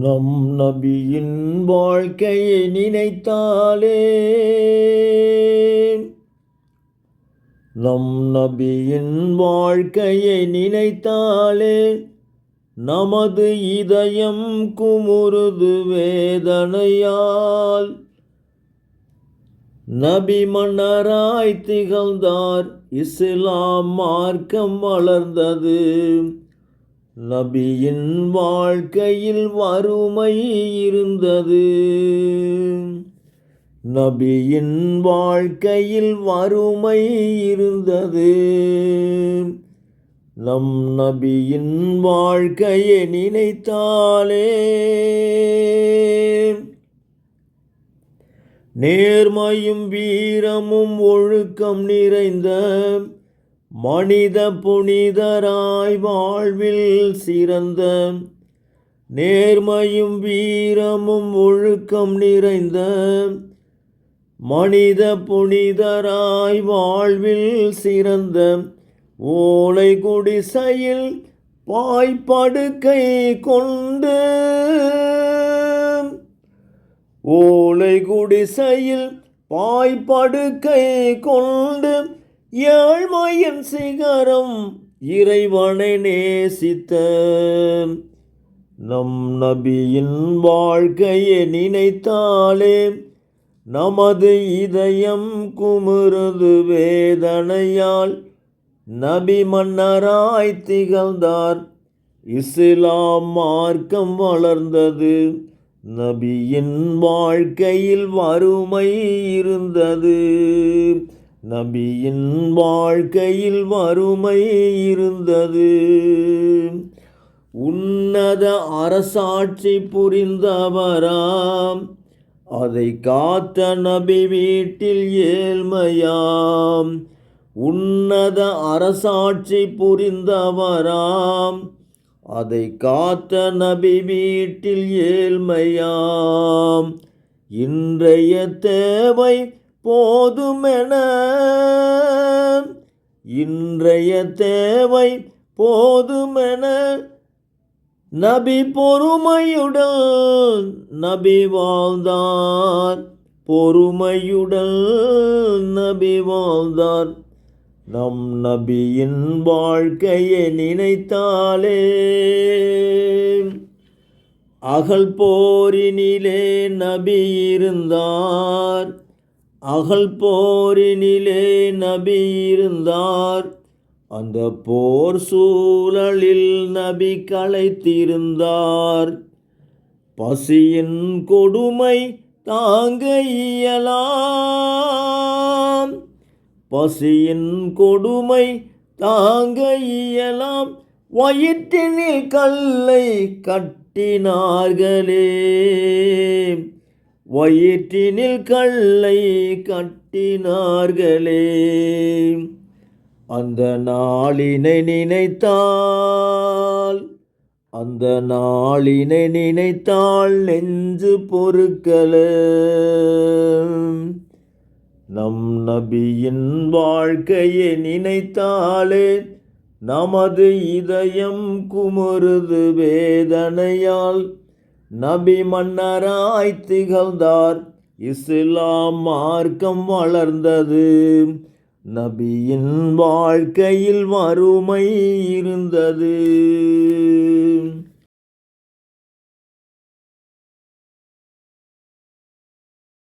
நம் நபியின் வாழ்க்கையை நினைத்தாலே. நம் நபியின் வாழ்க்கையை நினைத்தாலே நமது இதயம் குமுறுது வேதனையால். நபி மன்னராய் திகழ்ந்தார் இஸ்லாம் மார்க்கம் வளர்ந்தது. நபியின் வாழ்க்கையில் வறுமை இருந்தது. நபியின் வாழ்க்கையில் வறுமை இருந்தது. நம் நபியின் வாழ்க்கையை நினைத்தாலே நேர்மையும் வீரமும் ஒழுக்கம் நிறைந்த மனித புனிதராய் வாழ்வில் சிறந்த நேர்மையும் வீரமும் ஒழுக்கம் நிறைந்த மனித புனிதராய் வாழ்வில் சிறந்த ஓலை குடிசையில் பாய்ப்படுக்கை கொண்டு ஓலை குடிசையில் பாய்ப்படுக்கை கொண்டு ஏழ்மையின் சிகரம் இறைவனை நேசித்த நம் நபியின் வாழ்க்கையை நினைத்தாலே நமது இதயம் குமுறுது வேதனையால். நபி மன்னராய் திகழ்ந்தார் இஸ்லாம் மார்க்கம் வளர்ந்தது. நபியின் வாழ்க்கையில் வறுமை இருந்தது. நபியின் வாழ்க்கையில் வறுமை இருந்தது. உன்னத அரசாட்சி புரிந்தவராம். அதை காத்த நபி வீட்டில் ஏழ்மையாம். உன்னத அரசாட்சி புரிந்தவராம். அதை காத்த நபி வீட்டில் ஏழ்மையாம். இன்றைய தேவை போதுமென. இன்றைய தேவை போதுமென. நபி பொறுமையுடன் நபி வாழ்ந்தார் பொறுமையுடன் நபி வாழ்ந்தார் நம் நபியின் வாழ்க்கையை நினைத்தாலே அகல் போரினிலே நபி இருந்தார். அகல் போரினிலே நபி இருந்தார் அந்த போர் சூழலில் நபி களைத்திருந்தார். பசியின் கொடுமை தாங்க இயலாம். பசியின் கொடுமை தாங்க இயலாம். வயிற்றினில் கல்லை கட்டினார்களே. வயிற்றினில் கல்லை கட்டினார்களே. அந்த நாளினை நினைத்தால் அந்த நாளினை நினைத்தால் நெஞ்சு பொறுக்கல. நம் நபியின் வாழ்க்கையை நினைத்தாலே நமது இதயம் குமுறுது வேதனையால். நபி மன்னராய் திகழ்ந்தார். இஸ்லாம் மார்க்கம் வளர்ந்தது. நபியின் வாழ்க்கையில் வறுமை இருந்தது.